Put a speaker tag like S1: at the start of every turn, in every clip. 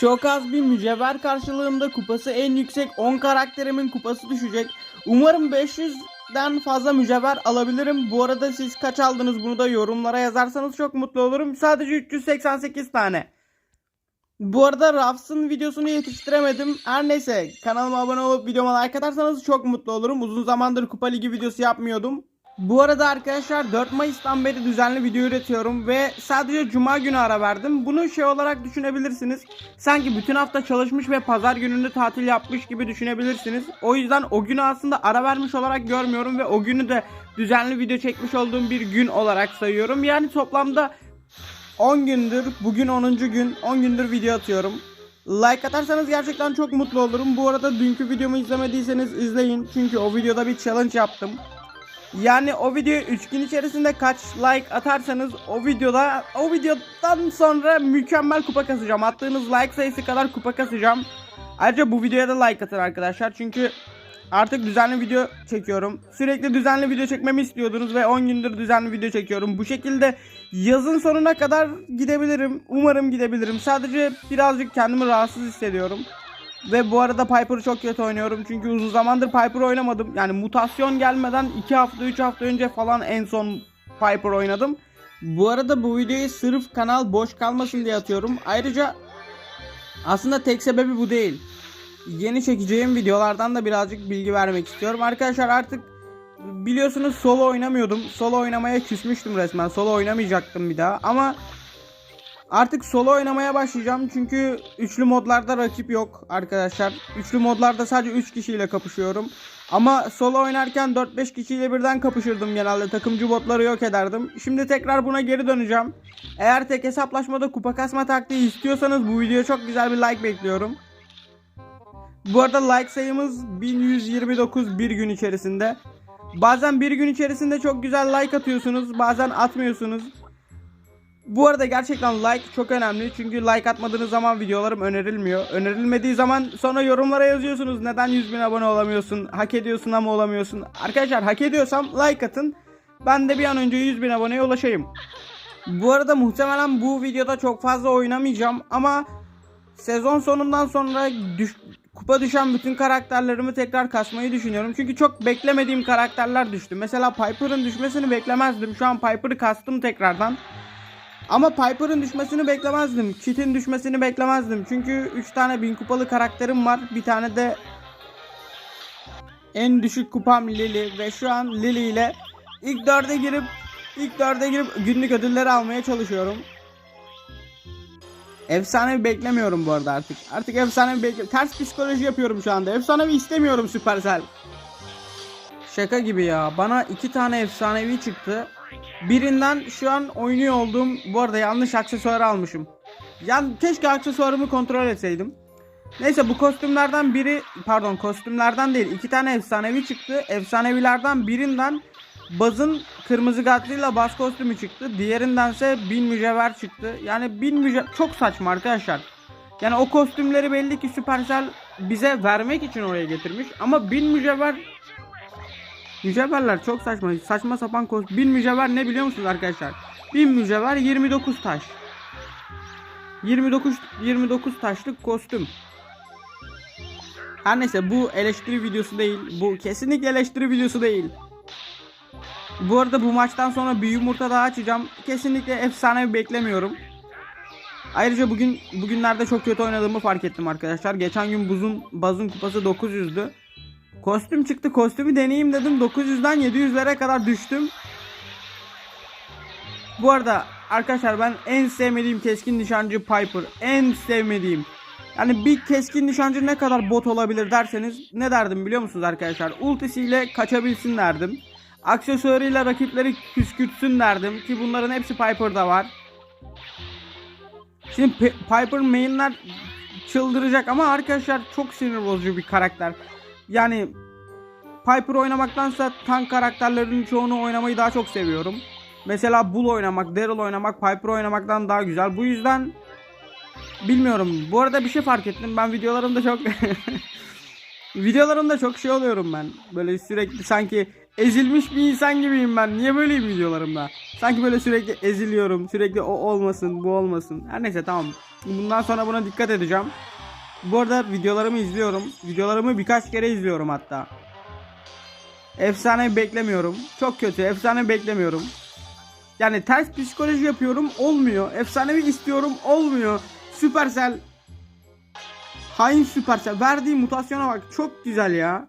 S1: Çok az bir mücevher karşılığında kupası en yüksek 10 karakterimin kupası düşecek. Umarım 500'den fazla mücevher alabilirim. Bu arada siz kaç aldınız bunu da yorumlara yazarsanız çok mutlu olurum. Sadece 388 tane. Bu arada Rafs'ın videosunu yetiştiremedim. Her neyse kanalıma abone olup videoma like atarsanız çok mutlu olurum. Uzun zamandır Kupa Ligi videosu yapmıyordum. Bu arada arkadaşlar 4 Mayıs'tan beri düzenli video üretiyorum ve sadece cuma günü ara verdim. Bunu şey olarak düşünebilirsiniz. Sanki bütün hafta çalışmış ve pazar gününde tatil yapmış gibi düşünebilirsiniz. O yüzden o günü aslında ara vermiş olarak görmüyorum ve o günü de düzenli video çekmiş olduğum bir gün olarak sayıyorum. Yani toplamda 10 gündür, bugün 10. gün, 10 gündür video atıyorum. Like atarsanız gerçekten çok mutlu olurum. Bu arada dünkü videomu izlemediyseniz izleyin. Çünkü o videoda bir challenge yaptım. Yani o videoya 3 gün içerisinde kaç like atarsanız o videoda o videodan sonra mükemmel kupa kasacağım. Attığınız like sayısı kadar kupa kasacağım. Ayrıca bu videoya da like atın arkadaşlar. Çünkü artık düzenli video çekiyorum. Sürekli düzenli video çekmemi istiyordunuz ve 10 gündür düzenli video çekiyorum. Bu şekilde yazın sonuna kadar gidebilirim. Umarım gidebilirim. Sadece birazcık kendimi rahatsız hissediyorum. Ve bu arada Piper'ı çok kötü oynuyorum. Çünkü uzun zamandır Piper oynamadım. Yani mutasyon gelmeden 2 hafta 3 hafta önce falan en son Piper oynadım. Bu arada bu videoyu sırf kanal boş kalmasın diye atıyorum. Ayrıca aslında tek sebebi bu değil. Yeni çekeceğim videolardan da birazcık bilgi vermek istiyorum. Arkadaşlar artık biliyorsunuz solo oynamıyordum. Solo oynamaya küsmüştüm resmen. Solo oynamayacaktım bir daha. Ama Artık solo oynamaya başlayacağım çünkü üçlü modlarda rakip yok arkadaşlar. Üçlü modlarda sadece 3 kişiyle kapışıyorum. Ama solo oynarken 4-5 kişiyle birden kapışırdım genelde. Takımcı botları yok ederdim. Şimdi tekrar buna geri döneceğim. Eğer tek hesaplaşmada kupa kasma taktiği istiyorsanız bu videoya çok güzel bir like bekliyorum. Bu arada like sayımız 1129 bir gün içerisinde. Bazen bir gün içerisinde çok güzel like atıyorsunuz, bazen atmıyorsunuz. Bu arada gerçekten like çok önemli. Çünkü like atmadığınız zaman videolarım önerilmiyor. Önerilmediği zaman sonra yorumlara yazıyorsunuz. Neden 100 bin abone olamıyorsun? Hak ediyorsun ama olamıyorsun. Arkadaşlar hak ediyorsam like atın. Ben de bir an önce 100 bin aboneye ulaşayım. Bu arada muhtemelen bu videoda çok fazla oynamayacağım. Ama sezon sonundan sonra düş- kupa düşen bütün karakterlerimi tekrar kasmayı düşünüyorum. Çünkü çok beklemediğim karakterler düştü. Mesela Piper'ın düşmesini beklemezdim. Şu an Piper'ı kastım tekrardan. Ama Piper'ın düşmesini beklemezdim. Cheat'in düşmesini beklemezdim. Çünkü 3 tane 1000 kupalı karakterim var. Bir tane de en düşük kupam Lily ve şu an Lily ile ilk 4'e girip ilk 4'e girip günlük ödülleri almaya çalışıyorum. Efsanevi beklemiyorum bu arada artık. Artık efsanevi bekle ters psikoloji yapıyorum şu anda. Efsanevi istemiyorum Supercell. Şaka gibi ya. Bana iki tane efsanevi çıktı. Birinden şu an oynuyor olduğum bu arada yanlış aksesuar almışım. Yani keşke aksesuarımı kontrol etseydim. Neyse bu kostümlerden biri pardon kostümlerden değil iki tane efsanevi çıktı. Efsanevilerden birinden Baz'ın kırmızı gatlıyla baz kostümü çıktı. Diğerindense bin mücevher çıktı. Yani bin mücevher çok saçma arkadaşlar. Yani o kostümleri belli ki Supercell bize vermek için oraya getirmiş. Ama bin mücevher Mücevherler çok saçma. Saçma sapan kostüm. Bin mücevher ne biliyor musunuz arkadaşlar? Bin mücevher 29 taş. 29 29 taşlık kostüm. Her neyse bu eleştiri videosu değil. Bu kesinlikle eleştiri videosu değil. Bu arada bu maçtan sonra bir yumurta daha açacağım. Kesinlikle efsane beklemiyorum. Ayrıca bugün bugünlerde çok kötü oynadığımı fark ettim arkadaşlar. Geçen gün buzun bazın kupası 900'dü. Kostüm çıktı. Kostümü deneyeyim dedim. 900'den 700'lere kadar düştüm. Bu arada arkadaşlar ben en sevmediğim keskin nişancı Piper. En sevmediğim. Yani bir keskin nişancı ne kadar bot olabilir derseniz ne derdim biliyor musunuz arkadaşlar? Ultisiyle kaçabilsin derdim. Aksesuarıyla rakipleri küskürtsün derdim ki bunların hepsi Piper'da var. Şimdi Pe- Piper mainler çıldıracak ama arkadaşlar çok sinir bozucu bir karakter. Yani Piper oynamaktansa tank karakterlerinin çoğunu oynamayı daha çok seviyorum. Mesela Bull oynamak, Daryl oynamak Piper oynamaktan daha güzel. Bu yüzden bilmiyorum. Bu arada bir şey fark ettim. Ben videolarımda çok videolarımda çok şey oluyorum ben. Böyle sürekli sanki ezilmiş bir insan gibiyim ben. Niye böyleyim videolarımda? Sanki böyle sürekli eziliyorum. Sürekli o olmasın, bu olmasın. Her neyse tamam. Bundan sonra buna dikkat edeceğim. Bu arada videolarımı izliyorum. Videolarımı birkaç kere izliyorum hatta. Efsane beklemiyorum. Çok kötü. Efsane beklemiyorum. Yani ters psikoloji yapıyorum. Olmuyor. Efsanevi istiyorum. Olmuyor. Supercell. Hain Supercell. Verdiği mutasyona bak. Çok güzel ya.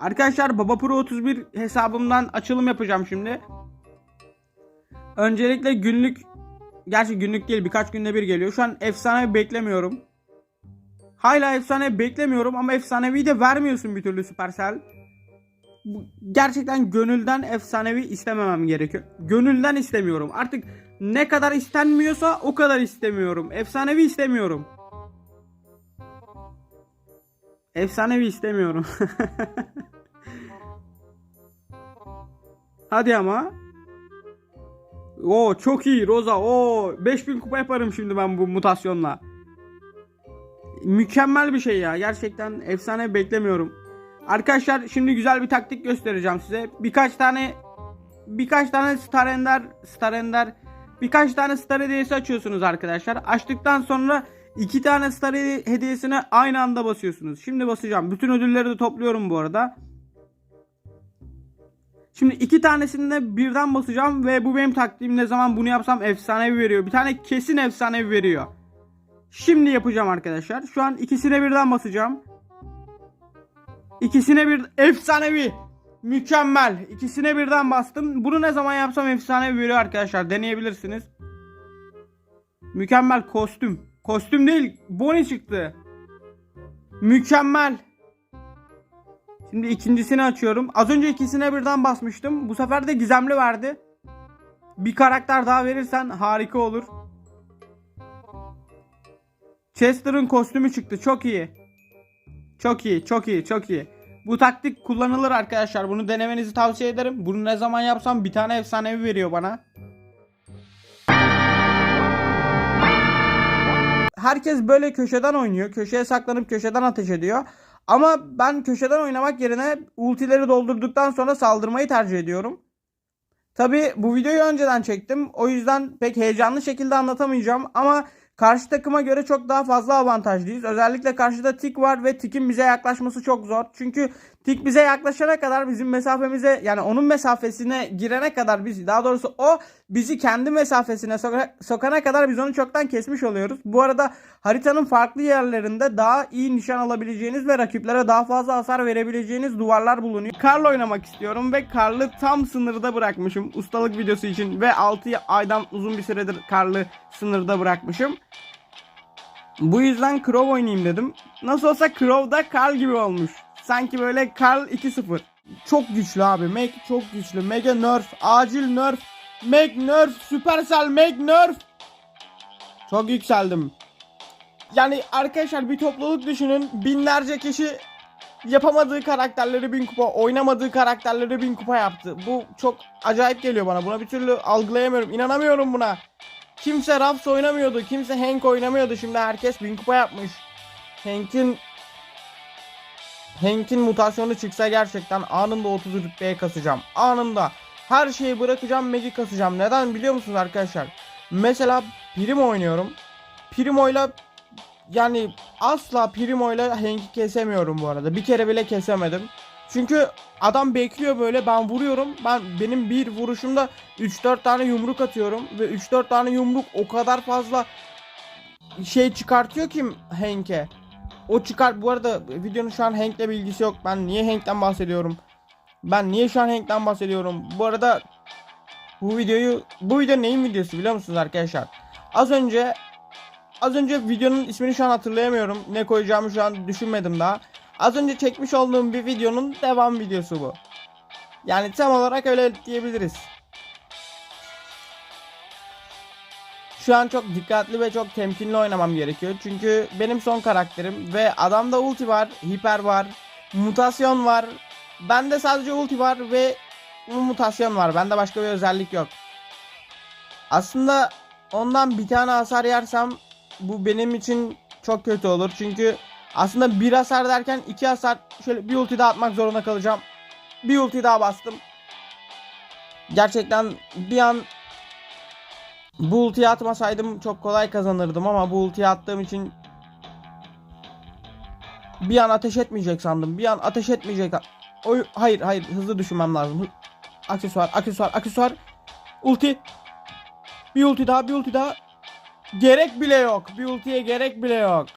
S1: Arkadaşlar Baba Pro 31 hesabımdan açılım yapacağım şimdi. Öncelikle günlük Gerçi günlük değil birkaç günde bir geliyor. Şu an efsane beklemiyorum. Hala efsane beklemiyorum ama efsanevi de vermiyorsun bir türlü Supercell. Gerçekten gönülden efsanevi istememem gerekiyor. Gönülden istemiyorum. Artık ne kadar istenmiyorsa o kadar istemiyorum. Efsanevi istemiyorum. Efsanevi istemiyorum. Hadi ama. Oo çok iyi Roza. Oo 5000 kupa yaparım şimdi ben bu mutasyonla. Mükemmel bir şey ya. Gerçekten efsane beklemiyorum. Arkadaşlar şimdi güzel bir taktik göstereceğim size. Birkaç tane birkaç tane Star Ender Star Ender birkaç tane Star hediyesi açıyorsunuz arkadaşlar. Açtıktan sonra iki tane Star hediyesine aynı anda basıyorsunuz. Şimdi basacağım. Bütün ödülleri de topluyorum bu arada. Şimdi iki tanesinde birden basacağım ve bu benim taktiğim ne zaman bunu yapsam efsanevi veriyor. Bir tane kesin efsanevi veriyor. Şimdi yapacağım arkadaşlar. Şu an ikisine birden basacağım. İkisine bir efsanevi. Mükemmel. İkisine birden bastım. Bunu ne zaman yapsam efsanevi veriyor arkadaşlar. Deneyebilirsiniz. Mükemmel kostüm. Kostüm değil. Boni çıktı. Mükemmel. Şimdi ikincisini açıyorum. Az önce ikisine birden basmıştım. Bu sefer de gizemli verdi. Bir karakter daha verirsen harika olur. Chester'ın kostümü çıktı. Çok iyi. Çok iyi, çok iyi, çok iyi. Bu taktik kullanılır arkadaşlar. Bunu denemenizi tavsiye ederim. Bunu ne zaman yapsam bir tane efsanevi veriyor bana. Herkes böyle köşeden oynuyor. Köşeye saklanıp köşeden ateş ediyor. Ama ben köşeden oynamak yerine ultileri doldurduktan sonra saldırmayı tercih ediyorum. Tabi bu videoyu önceden çektim. O yüzden pek heyecanlı şekilde anlatamayacağım. Ama karşı takıma göre çok daha fazla avantajlıyız. Özellikle karşıda tik var ve tikin bize yaklaşması çok zor. Çünkü tik bize yaklaşana kadar bizim mesafemize yani onun mesafesine girene kadar biz daha doğrusu o bizi kendi mesafesine soka- sokana kadar biz onu çoktan kesmiş oluyoruz. Bu arada haritanın farklı yerlerinde daha iyi nişan alabileceğiniz ve rakiplere daha fazla hasar verebileceğiniz duvarlar bulunuyor. Karl oynamak istiyorum ve Karl'ı tam sınırda bırakmışım. Ustalık videosu için ve 6 aydan uzun bir süredir Karl'ı sınırda bırakmışım. Bu yüzden Crow oynayayım dedim. Nasıl olsa Crow da Karl gibi olmuş. Sanki böyle Karl 2-0. Çok güçlü abi. Meg çok güçlü. Mega nerf. Acil nerf. Meg nerf. Supercell Meg nerf. Çok yükseldim. Yani arkadaşlar bir topluluk düşünün. Binlerce kişi yapamadığı karakterleri bin kupa, oynamadığı karakterleri bin kupa yaptı. Bu çok acayip geliyor bana. Buna bir türlü algılayamıyorum. İnanamıyorum buna. Kimse Raps oynamıyordu. Kimse Hank oynamıyordu. Şimdi herkes bin kupa yapmış. Hank'in Hank'in mutasyonu çıksa gerçekten anında 30 rütbeye kasacağım. Anında. Her şeyi bırakacağım Mag'i kasacağım. Neden biliyor musunuz arkadaşlar? Mesela Primo oynuyorum. Primo'yla yani asla Primo'yla Hank'i kesemiyorum bu arada. Bir kere bile kesemedim. Çünkü adam bekliyor böyle ben vuruyorum. Ben benim bir vuruşumda 3-4 tane yumruk atıyorum ve 3-4 tane yumruk o kadar fazla şey çıkartıyor ki Hank'e. O çıkar bu arada videonun şu an Hank'le bilgisi yok. Ben niye Hank'ten bahsediyorum? Ben niye şu an Hank'ten bahsediyorum? Bu arada bu videoyu bu video neyin videosu biliyor musunuz arkadaşlar? Az önce az önce videonun ismini şu an hatırlayamıyorum. Ne koyacağımı şu an düşünmedim daha. Az önce çekmiş olduğum bir videonun devam videosu bu. Yani tam olarak öyle diyebiliriz. Şu an çok dikkatli ve çok temkinli oynamam gerekiyor. Çünkü benim son karakterim ve adamda ulti var, hiper var, mutasyon var. Bende sadece ulti var ve mutasyon var. Bende başka bir özellik yok. Aslında ondan bir tane hasar yersem bu benim için çok kötü olur. Çünkü aslında bir hasar derken iki hasar şöyle bir ulti daha atmak zorunda kalacağım. Bir ulti daha bastım. Gerçekten bir an Bu ultiyi atmasaydım çok kolay kazanırdım ama bu ultiyi attığım için bir an ateş etmeyecek sandım. Bir an ateş etmeyecek. Oy, hayır hayır hızlı düşünmem lazım. Aksesuar aksesuar aksesuar. Ulti. Bir ulti daha bir ulti daha. Gerek bile yok. Bir ultiye gerek bile yok.